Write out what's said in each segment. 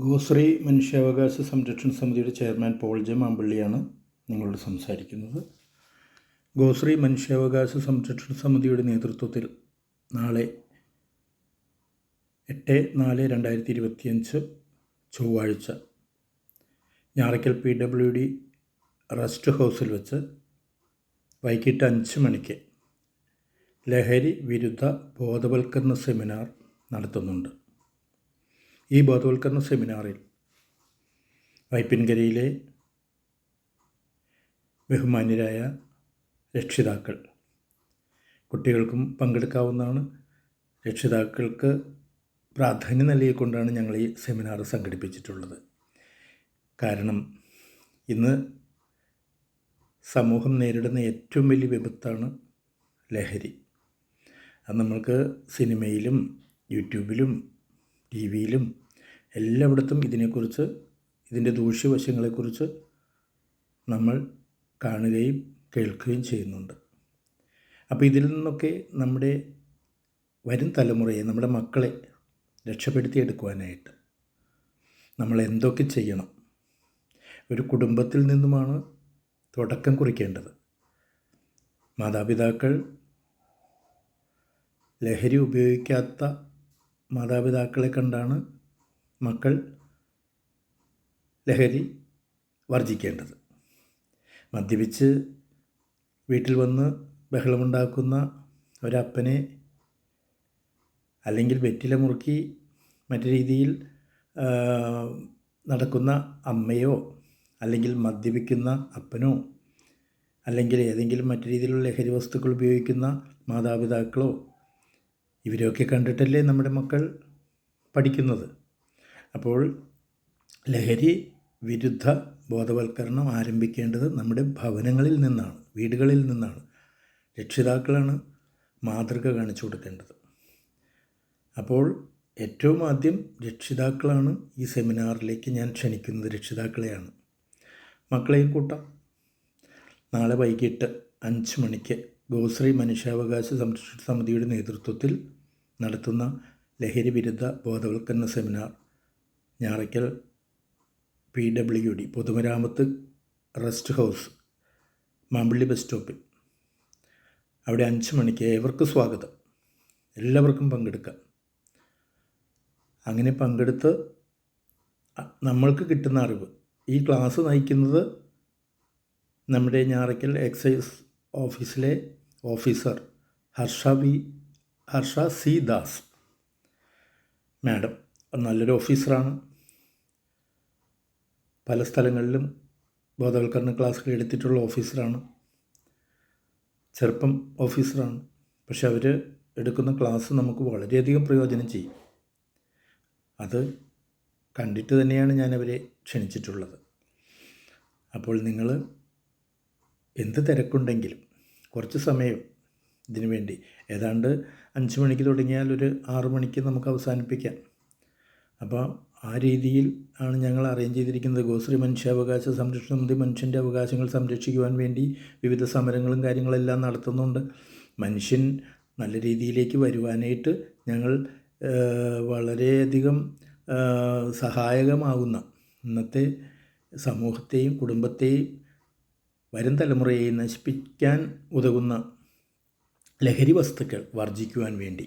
ഗോശ്രീ മനുഷ്യാവകാശ സംരക്ഷണ സമിതിയുടെ ചെയർമാൻ പോൾ ജെ മാമ്പള്ളിയാണ് നിങ്ങളോട് സംസാരിക്കുന്നത്. ഗോശ്രീ മനുഷ്യാവകാശ സംരക്ഷണ സമിതിയുടെ നേതൃത്വത്തിൽ നാളെ എട്ട് നാല് രണ്ടായിരത്തി ഇരുപത്തിയഞ്ച് ചൊവ്വാഴ്ച Njarakkal P W D rest ഹൗസിൽ വെച്ച് വൈകിട്ട് അഞ്ച് മണിക്ക് ലഹരി വിരുദ്ധ ബോധവൽക്കരണ സെമിനാർ നടത്തുന്നുണ്ട്. ഈ ബോധവൽക്കരണ സെമിനാറിൽ വൈപ്പിൻകരയിലെ ബഹുമാന്യരായ രക്ഷിതാക്കൾ കുട്ടികൾക്കും പങ്കെടുക്കാവുന്നതാണ്. രക്ഷിതാക്കൾക്ക് പ്രാധാന്യം നൽകിക്കൊണ്ടാണ് ഞങ്ങൾ ഈ സെമിനാർ സംഘടിപ്പിച്ചിട്ടുള്ളത്. കാരണം ഇന്ന് സമൂഹം നേരിടുന്ന ഏറ്റവും വലിയ വിപത്താണ് ലഹരി. അത് നമ്മൾക്ക് സിനിമയിലും യൂട്യൂബിലും ടി വിയിലും എല്ലായിടത്തും ഇതിനെക്കുറിച്ച് ഇതിന്റെ ദൂഷ്യവശങ്ങളെക്കുറിച്ച് നമ്മൾ കാണുകയും കേൾക്കുകയും ചെയ്യുന്നുണ്ട്. അപ്പോൾ ഇതിൽ നിന്നൊക്കെ നമ്മുടെ വരും തലമുറയെ നമ്മുടെ മക്കളെ രക്ഷപ്പെടുത്തിയെടുക്കുവാനായിട്ട് നമ്മൾ എന്തൊക്കെ ചെയ്യണം? ഒരു കുടുംബത്തിൽ നിന്നുമാണ് തുടക്കം കുറിക്കേണ്ടത്. മാതാപിതാക്കൾ ലഹരി ഉപയോഗിക്കാത്ത മാതാപിതാക്കളെ കണ്ടാണ് മക്കൾ ലഹരി വർജിക്കേണ്ടത് മദ്യപിച്ച് വീട്ടിൽ വന്ന് ബഹളമുണ്ടാക്കുന്ന ഒരപ്പനെ അല്ലെങ്കിൽ വെറ്റില മുറുക്കി മറ്റു രീതിയിൽ നടക്കുന്ന അമ്മയോ അല്ലെങ്കിൽ മദ്യപിക്കുന്ന അപ്പനോ അല്ലെങ്കിൽ ഏതെങ്കിലും മറ്റു രീതിയിലുള്ള ലഹരി വസ്തുക്കൾ ഉപയോഗിക്കുന്ന മാതാപിതാക്കളോ ഇവരെയൊക്കെ കണ്ടിട്ടല്ലേ നമ്മുടെ മക്കൾ പഠിക്കുന്നത്. അപ്പോൾ ലഹരി വിരുദ്ധ ബോധവൽക്കരണം ആരംഭിക്കേണ്ടത് നമ്മുടെ ഭവനങ്ങളിൽ നിന്നാണ് വീടുകളിൽ നിന്നാണ്. രക്ഷിതാക്കളാണ് മാതൃക കാണിച്ചു കൊടുക്കേണ്ടത്. അപ്പോൾ ഏറ്റവും ആദ്യം രക്ഷിതാക്കളാണ് ഈ സെമിനാറിലേക്ക് ഞാൻ ക്ഷണിക്കുന്നത് രക്ഷിതാക്കളെയാണ്. മക്കളെയും കൂട്ടാം. നാളെ വൈകിട്ട് അഞ്ച് മണിക്ക് ഗോശ്രീ മനുഷ്യാവകാശ സംരക്ഷണ സമിതിയുടെ നേതൃത്വത്തിൽ നടത്തുന്ന ലഹരി വിരുദ്ധ ബോധവൽക്കരണ seminar Njarakkal P W D പൊതുമരാമത്ത് റെസ്റ്റ് ഹൗസ് മാമ്പള്ളി ബസ് സ്റ്റോപ്പിൽ. അവിടെ അഞ്ച് മണിക്ക് ഏവർക്ക് സ്വാഗതം? എല്ലാവർക്കും പങ്കെടുക്കാം. അങ്ങനെ പങ്കെടുത്ത് നമ്മൾക്ക് കിട്ടുന്ന അറിവ്. ഈ ക്ലാസ് നയിക്കുന്നത് നമ്മുടെ ഞാറയ്ക്കൽ എക്സൈസ് ഓഫീസിലെ officer Harsha V Harsha C Das. Madam നല്ലൊരു ഓഫീസറാണ്. പല സ്ഥലങ്ങളിലും ബോധവൽക്കരണ ക്ലാസ്സുകൾ എടുത്തിട്ടുള്ള ഓഫീസറാണ്. ചെറുപ്പം ഓഫീസറാണ്. പക്ഷെ അവർ എടുക്കുന്ന ക്ലാസ് നമുക്ക് വളരെയധികം പ്രയോജനം ചെയ്യും. അത് കണ്ടിട്ട് തന്നെയാണ് ഞാൻ അവരെ ക്ഷണിച്ചിട്ടുള്ളത്. അപ്പോൾ നിങ്ങൾ എന്ത് തിരക്കുണ്ടെങ്കിലും കുറച്ച് സമയം ഇതിനു വേണ്ടി. ഏതാണ്ട് അഞ്ച് മണിക്ക് തുടങ്ങിയാൽ ഒരു ആറ് മണിക്ക് നമുക്ക് അവസാനിപ്പിക്കാം. അപ്പോൾ ആ രീതിയിൽ ആണ് ഞങ്ങൾ അറേഞ്ച് ചെയ്തിരിക്കുന്നത്. ഗോശ്രീ മനുഷ്യാവകാശ സംരക്ഷണ സമിതി മനുഷ്യന്റെ അവകാശങ്ങൾ സംരക്ഷിക്കുവാൻ വേണ്ടി വിവിധ സമരങ്ങളും കാര്യങ്ങളെല്ലാം നടത്തുന്നുണ്ട്. മനുഷ്യൻ നല്ല രീതിയിലേക്ക് വരുവാനായിട്ട് ഞങ്ങൾ വളരെയധികം സഹായകമാകുന്ന ഇന്നത്തെ സമൂഹത്തെയും കുടുംബത്തെയും വരും തലമുറയെ നശിപ്പിക്കാൻ ഉതകുന്ന ലഹരി വസ്തുക്കൾ വർജിക്കുവാൻ വേണ്ടി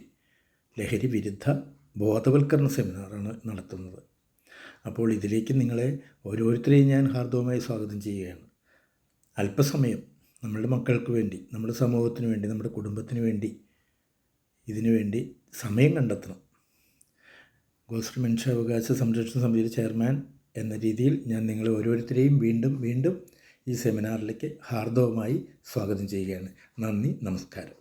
ലഹരി വിരുദ്ധ ബോധവൽക്കരണ സെമിനാറാണ് നടത്തുന്നത്. അപ്പോൾ ഇതിലേക്ക് നിങ്ങളെ ഓരോരുത്തരെയും ഞാൻ ഹാർദവമായി സ്വാഗതം ചെയ്യുകയാണ്. അല്പസമയം നമ്മളുടെ മക്കൾക്ക് വേണ്ടി നമ്മുടെ സമൂഹത്തിന് വേണ്ടി നമ്മുടെ കുടുംബത്തിന് വേണ്ടി ഇതിനു വേണ്ടി സമയം കണ്ടെത്തണം. ഗോസ്റ്റ് മനുഷ്യാവകാശ സംരക്ഷണ സമിതിയുടെ ചെയർമാൻ എന്ന രീതിയിൽ ഞാൻ നിങ്ങളെ ഓരോരുത്തരെയും വീണ്ടും വീണ്ടും ഈ സെമിനാറിലേക്ക് ഹാർദവമായി സ്വാഗതം ചെയ്യുകയാണ്. നന്ദി നമസ്കാരം.